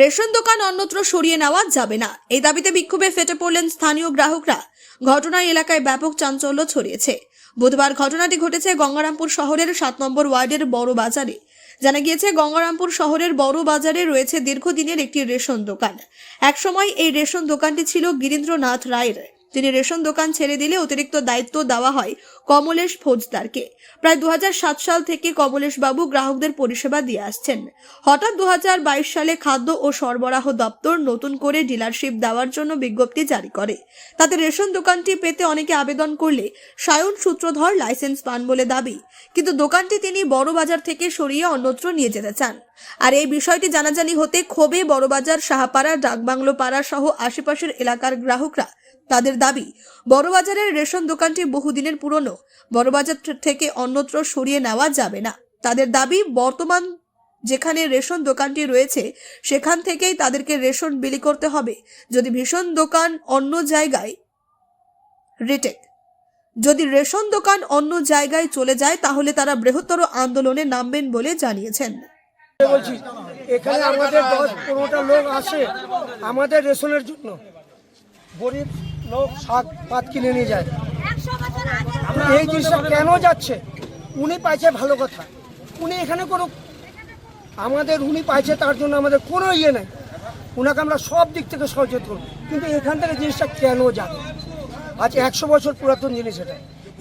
Ration দোকান অন্যত্র সরিয়ে নেওয়া যাবে না। এই দাবিতে বিক্ষোভে ফেটে পড়লেন স্থানীয় গ্রাহকরা। ঘটনায় এলাকায় ব্যাপক চাঞ্চল্য ছড়িয়েছে। বুধবার ঘটনাটি ঘটেছে গঙ্গারামপুর শহরের সাত নম্বর ওয়ার্ডের বড় বাজারে। জানা গিয়েছে, গঙ্গারামপুর শহরের বড় বাজারে রয়েছে দীর্ঘদিনের একটি রেশন দোকান। একসময় এই রেশন দোকানটি ছিল গিরীন্দ্রনাথ রায়ের। তিনি রেশন দোকান ছেড়ে দিলে অতিরিক্ত দায়িত্ব দেওয়া হয় কমলেশ ফৌজদারকে। প্রায় দুহাজার সাত সাল থেকে কমলেশ বাবু গ্রাহকদের পরিষেবা দিয়ে আসছেন। হঠাৎ দুহাজার বাইশ সালে খাদ্য ও সরবরাহ দপ্তর নতুন করে ডিলারশিপ দেওয়ার জন্য বিজ্ঞপ্তি জারি করে। তাতে রেশন দোকানটি পেতে অনেকে আবেদন করলে সায়ন সূত্রধর লাইসেন্স পান বলে দাবি। কিন্তু দোকানটি তিনি বড়বাজার থেকে সরিয়ে অন্যত্র নিয়ে যেতে চান। আর এই বিষয়টি জানাজানি হতে ক্ষোভে বড়বাজার সাহাপাড়া ডাকবাংলো পাড়া সহ আশেপাশের এলাকার গ্রাহকরা তাদের দাবি, বড়বাজারের রেশন দোকানটি বহুদিনের পুরনো। বড়বাজার থেকে অন্যত্র সরিয়ে নেওয়া যাবে না। তাদের দাবি, বর্তমান যেখানে রেশন দোকানটি রয়েছে, সেখান থেকেই তাদেরকে রেশন বিলি করতে হবে। যদি ভীষণ দোকান অন্য জায়গায় রিটেক, যদি রেশন দোকান অন্য জায়গায় চলে যায়, তাহলে তারা বৃহত্তর আন্দোলনে নামবেন বলে জানিয়েছেন। বলছি, এখানে আমাদের দশ পনেরোটা লোক আসে আমাদের রেশনের জন্য। গরিব লোক শাক পাত কিনে নিয়ে যায়। এই জিনিসটা কেন যাচ্ছে? উনি পাইছে ভালো কথা। উনি এখানে কোনো আমাদের উনি পাইছে তার জন্য আমাদের কোনো ইয়ে নেই। ওনাকে আমরা সব দিক থেকে সহযোগ করব। কিন্তু এখান থেকে জিনিসটা কেন যাবে? আজ একশো বছর পুরাতন জিনিস এটা।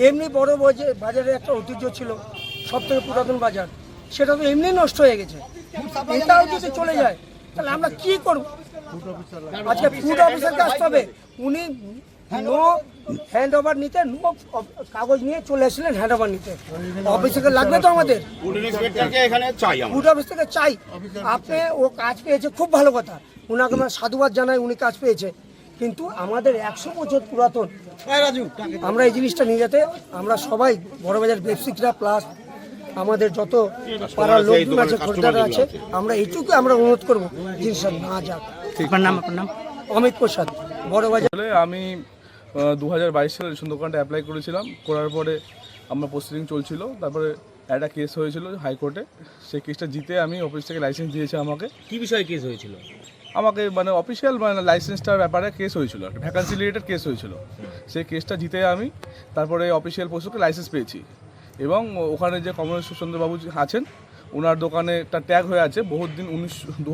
এমনি বড় বাজে- বাজারে একটা ঐতিহ্য ছিল সব থেকে পুরাতন বাজার। সেটা তো এমনি নষ্ট হয়ে গেছে। এটাও যদি চলে যায় তাহলে আমরা কি করব? আজকে ফুড অফিসারকে আসতে হবে। উনি নো হ্যান্ড ওভার নিতে নো কাগজ নিয়ে চলে আসলেন হ্যান্ড ওভার নিতে। অফিস থেকে লাগবে তো আমাদের? ফুড ইন্সপেক্টরকে চাই ফুড অফিস থেকে চাই। আপনি ও কাজ পেয়েছে খুব ভালো কথা। ওনাকে আমরা সাধুবাদ জানাই উনি কাজ পেয়েছে। কিন্তু আমাদের একশো বছর পুরাতন। আমরা এই জিনিসটা নিয়ে যেতে আমরা সবাই বড়বাজার ব্যবসায়িকরা প্লাস আমাদের যত পাড়ার লোকজন আছে খরিদ্দার আছে আমরা এইটুকু আমরা অনুরোধ করব জিনিসটা না যাক। আপনার নাম আপনার নাম? অমিত প্রসাদ বড়বাজার আমি দু হাজার বাইশ সালে দোকানটা অ্যাপ্লাই করেছিলাম। করার পরে আমার প্রসিডিং চলছিল। তারপরে একটা কেস হয়েছিল হাইকোর্টে। সেই কেসটা জিতে আমি অফিস থেকে লাইসেন্স দিয়েছে আমাকে। কি বিষয়ে কেস হয়েছিল? আমাকে মানে অফিসিয়াল মানে লাইসেন্সটার ব্যাপারে কেস হয়েছিল। একটা ভ্যাকান্সি রিলেটেড কেস হয়েছিল। সেই কেসটা জিতে আমি। তারপরে অফিসিয়াল পোস্টকে লাইসেন্স পেয়েছি। এবং ওখানে যে কমলেশ্বর চন্দ্রবাবু আছেন, ওনার দোকানে একটা ট্যাগ হয়ে আছে, বহুত দিন উনিশ দু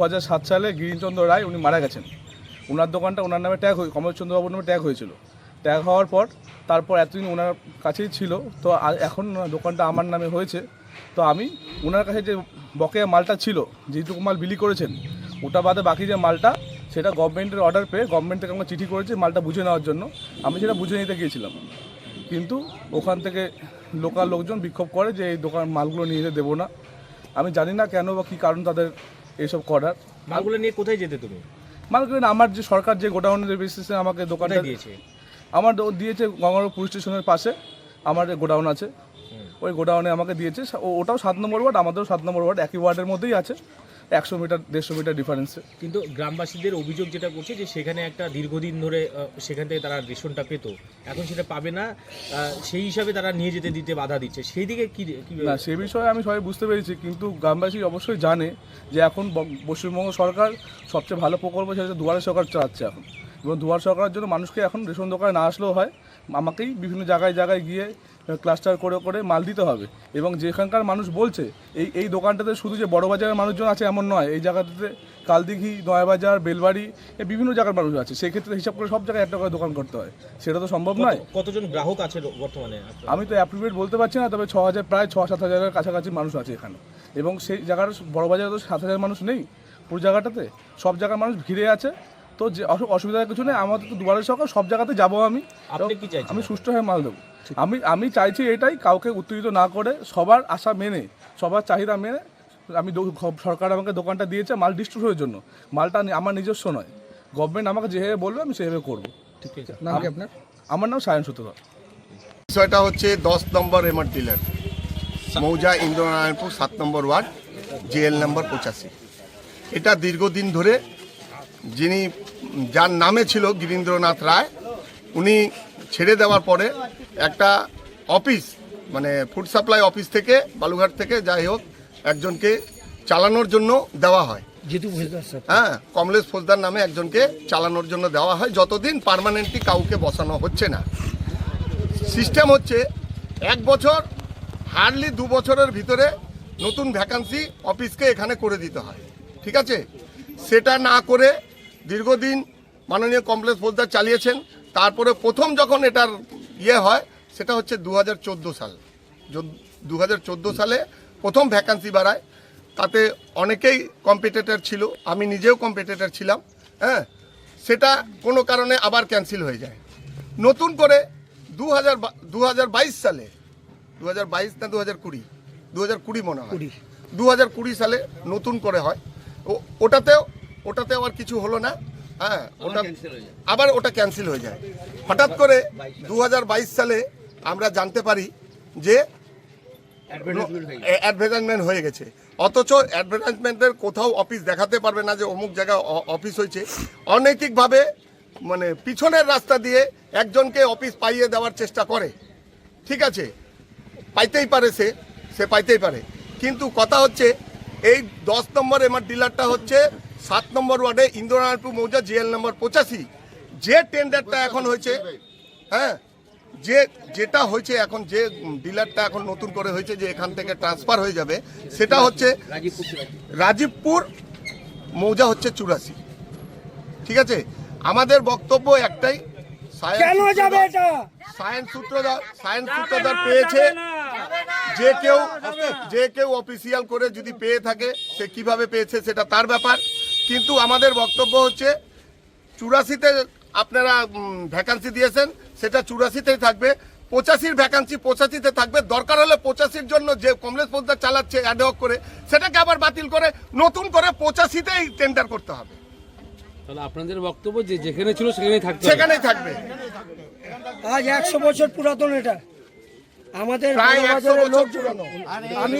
সালে গিরিশচন্দ্র রায় উনি মারা গেছেন। ওনার দোকানটা ওনার নামে ট্যাগ হয়ে কমলচন্দ্রবাবুর নামে ট্যাগ হয়েছিল। ট্যাগ হওয়ার পর, তারপর এতদিন ওনার কাছেই ছিল, তো এখন দোকানটা আমার নামে হয়েছে। তো আমি ওনার কাছে যে বকেয়া মালটা ছিল যেটুকু মাল বিলি করেছেন, ওটা বাদে বাকি যে মালটা, সেটা গভর্নমেন্টের অর্ডার পেয়ে গভর্নমেন্ট থেকে আমাকে চিঠি করেছে মালটা বুঝে নেওয়ার জন্য। আমি সেটা বুঝে নিতে গিয়েছিলাম। কিন্তু ওখান থেকে লোকাল লোকজন বিক্ষোভ করে যে এই দোকান মালগুলো নিয়ে যেতে দেবো না। আমি জানি না কেন বা কী কারণ তাদের এইসব করার। মালগুলো নিয়ে কোথায় যেতে তুমি? মালগুলো আমার যে সরকার যে গোডাউনের বেসিসে আমাকে দোকানটা দিয়েছে? আমার দিয়েছে গঙ্গার পুলিশ স্টেশনের পাশে। আমার গোডাউন আছে ওই গোডাউনে আমাকে দিয়েছে। ওটাও সাত নম্বর ওয়ার্ড আমাদেরও সাত নম্বর ওয়ার্ড একই ওয়ার্ডের মধ্যেই আছে। একশো মিটার দেড়শো মিটার ডিফারেন্সে কিন্তু গ্রামবাসীদের অভিযোগ যেটা করছে যে সেখানে একটা দীর্ঘদিন ধরে সেখান থেকে তারা রেশনটা পেতো। এখন সেটা পাবে না সেই হিসাবে তারা নিয়ে যেতে দিতে বাধা দিচ্ছে। সেই দিকে কি কি না সে বিষয়ে আমি সবাই বুঝতে পেরেছি কিন্তু গ্রামবাসী অবশ্যই জানে যে এখন পশ্চিমবঙ্গ সরকার সবচেয়ে ভালো প্রকল্প সেটা হচ্ছে দুয়ারে সরকার চালাচ্ছে এখন। এবং দুয়ার সরকারের জন্য মানুষকে এখন রেশন দোকানে না আসলেও হয়। আমাকেই বিভিন্ন জায়গায় জায়গায় গিয়ে ক্লাস্টার করে করে মাল দিতে হবে। এবং যেখানকার মানুষ বলছে এই এই দোকানটাতে শুধু যে বড় বাজারের মানুষজন আছে এমন নয় এই জায়গাটাতে কালদিঘি নয়াবাজার বেলবাড়ি এই বিভিন্ন জায়গার মানুষ আছে। সেক্ষেত্রে হিসাব করে সব জায়গায় একটা করে দোকান করতে হয়। সেটা তো সম্ভব নয়। কতজন গ্রাহক আছে বর্তমানে? আমি তো অ্যাপ্রিভেট বলতে পারছি না তবে ছ হাজার প্রায় ছ সাত হাজারের কাছাকাছি মানুষ আছে এখানে। এবং সেই জায়গার বড় বাজারে তো সাত হাজার মানুষ নেই পুরো জায়গাটাতে। সব জায়গার মানুষ ঘিরে আছে। তো যে অসুবিধার কিছু নেই আমাদের তো দুবারের সকাল সব জায়গাতে যাব আমি। আপনি কি চাইছেন? আমি সুষ্ঠু হয়ে মাল দেবো। আমি আমি চাইছি এটাই কাউকে উত্তেজিত না করে সবার আশা মেনে সবার চাহিদা মেনে আমি সরকার আমাকে দোকানটা দিয়েছে মাল ডিস্ট্রিবিউশনের জন্য। মালটা আমার নিজস্ব নয়। গভর্নমেন্ট আমাকে যেভাবে বলবে আমি সেভাবে করব। ঠিক আছে। নাম কি আপনার? আমার নাম সায়ন সূত্রধর। বিষয়টা হচ্ছে দশ নম্বর এমআর ডিলার মৌজা ইন্দ্রনারায়ণপুর সাত নম্বর ওয়ার্ড জেএল নম্বর পঁচাশি। এটা দীর্ঘদিন ধরে যিনি যার নামে ছিল গিরীন্দ্রনাথ রায় উনি ছেড়ে দেওয়ার পরে একটা অফিস মানে ফুড সাপ্লাই অফিস থেকে বালুঘাট থেকে যাই হোক একজনকে চালানোর জন্য দেওয়া হয়। হ্যাঁ কমলেশ ফৌজদার নামে একজনকে চালানোর জন্য দেওয়া হয় যতদিন পারমানেন্টলি কাউকে বসানো হচ্ছে না। সিস্টেম হচ্ছে এক বছর হার্ডলি দু বছরের ভিতরে নতুন ভ্যাকান্সি অফিসকে এখানে করে দিতে হয়। ঠিক আছে? সেটা না করে দীর্ঘদিন মাননীয় কমপ্লেক্স ফৌজদার চালিয়েছেন। তারপরে প্রথম যখন এটার ইয়ে হয় সেটা হচ্ছে দু হাজার চোদ্দ সাল। দু হাজার চোদ্দ সালে প্রথম ভ্যাকান্সি বাড়ায়। তাতে অনেকেই কম্পিটিটর ছিল আমি নিজেও কম্পিটিটর ছিলাম হ্যাঁ? সেটা কোনো কারণে আবার ক্যান্সেল হয়ে যায়। নতুন করে দু হাজার দু হাজার বাইশ সালে দু হাজার বাইশ না দু হাজার কুড়ি? দু হাজার কুড়ি মনে হয়। দু হাজার কুড়ি সালে নতুন করে হয়। ও ওটাতেও ওটাতেও আর কিছু হলো না হ্যাঁ ওটা আবার ওটা ক্যান্সেল হয়ে যায়। হঠাৎ করে দু হাজার বাইশ সালে আমরা জানতে পারি যে অ্যাডভার্টাইজমেন্ট হয়ে গেছে। অথচ অ্যাডভার্টাইজমেন্টের কোথাও অফিস দেখাতে পারবে না যে অমুক জায়গায় অ- অফিস হয়েছে। অনৈতিকভাবে মানে পিছনের রাস্তা দিয়ে একজনকে অফিস পাইয়ে দেওয়ার চেষ্টা করে। ঠিক আছে? পাইতেই পারে সে সে পাইতেই পারে। কিন্তু কথা হচ্ছে এই দশ নম্বর এমআর ডিলারটা হচ্ছে সাত নম্বর ওয়ার্ডে ইন্দ্রনারায়ণপুর মৌজা জিএল নম্বর পঁচাশি। যে টেন্ডারটা এখন হয়েছে হ্যাঁ যে যেটা হয়েছে এখন যে ডিলারটা এখন নতুন করে হয়েছে যে এখান থেকে ট্রান্সফার হয়ে যাবে সেটা হচ্ছে রাজীবপুর মৌজা হচ্ছে চুরাশি। ঠিক আছে? আমাদের বক্তব্য একটাই science science Sutradhar science Sutradhar পেয়েছে। যে কেউ যে কেউ অফিসিয়াল করে যদি পেয়ে থাকে সে কীভাবে পেয়েছে সেটা তার ব্যাপার। কিন্তু আমাদের বক্তব্য হচ্ছে চুরাশিতে আপনারা ভ্যাকান্সি দিয়েছেন সেটা চুরাশিতেই থাকবে। পঁচাশির ভ্যাকান্সি পঁচাশিতে থাকবে। দরকার হলে পঁচাশির জন্য যে কমলেশ পোদ্দার চালাচ্ছে অ্যাডহক করে সেটাকে আবার বাতিল করে নতুন করে পঁচাশিতেই টেন্ডার করতে হবে। তাহলে আপনাদের বক্তব্য যে যেখানে ছিল সেখানেই থাকতে হবে। সেখানেই থাকবে। আজ একশো বছর পুরাতন এটা। আমাদের আমি